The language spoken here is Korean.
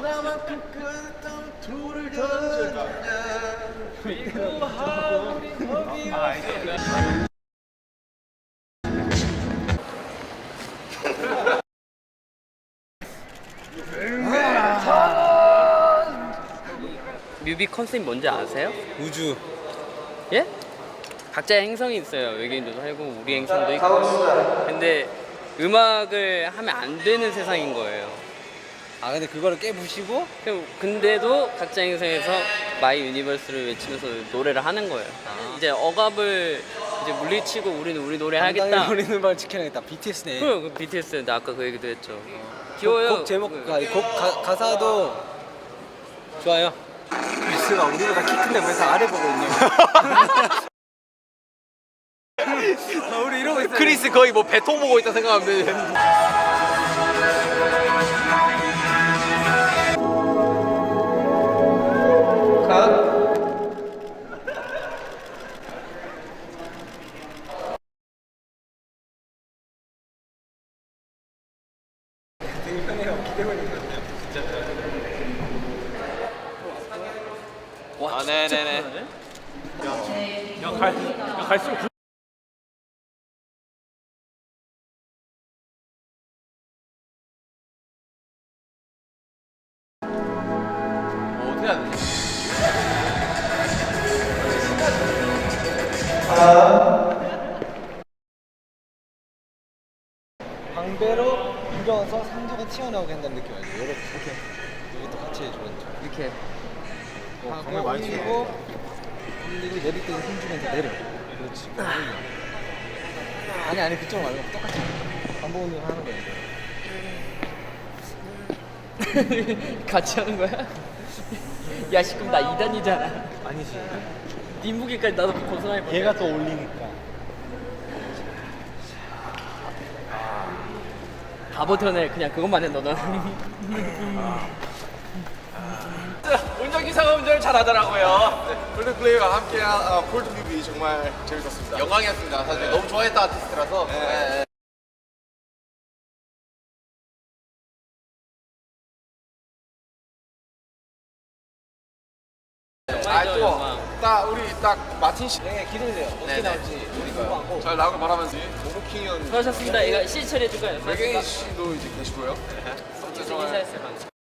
나만큼 끄덕 돌을 던져주냐 그리고 하울이 거기 뮤비 컨셉이 뭔지 아세요? 우주 예? 각자의 행성이 있어요. 외계인도 살고 우리 행성도 있고. 근데 음악을 하면 안 되는 세상인 거예요. 아 근데 그거를 깨부시고? 그럼 근데도 각자 행성에서 마이 유니버스를 외치면서 노래를 하는 거예요. 이제 억압을 이제 물리치고 우리는 우리 노래 하겠다. 우리는 말 지켜내겠다. BTS네. 그, 그 BTS 나 아까 그 얘기도 했죠. 귀여워요. 곡, 곡 제목 그- 아, 곡 가, 가사도 좋아요. 미스가 우리보다 키 큰데 왜 다 아래 보고 있냐. 아, 우리 이러고 있어 크리스 거의 뭐 배통 보고 있다 생각하면 돼 와, 아, 진짜 네네네. 편하네. 뭐 어떻게 해야 되지? 방배로 불어서 상도가 튀어나오게 한다는 느낌 알죠? 이렇게. 이것도 같이 해주면 좋아 이렇게. 하고 올리고 올리고 내릴 때는 힘주면서 내려 그렇지. 올려 아니 아니 그쪽 말고 똑같이 반복 운동 하는 거야 같이 하는 거야? 야, 씨, 그럼 나 2단이잖아. 아니지. 네 무게까지 나도 고스란히 봐. 얘가 또 올리니까 바보터네 그냥 그것만 해 너는. 운전기사가 운전을 잘하더라고요. 콜드플레이와 함께한 어, 콜드뮤비 정말 재밌었습니다. 영광이었습니다. 사실 너무 좋아했던 아티스트라서. 네. 정말이죠, 영광. 아또딱 우리 딱 마틴 씨. 네 기대돼요. 어떻게 네네. 나올지 우리가 안잘 나오길 바라면서. 모모킹은 수고하셨습니다. 이거 시 처리해 줄 거예요. 외계인 씨도 이제 계시고요. 인사했어요. 방금.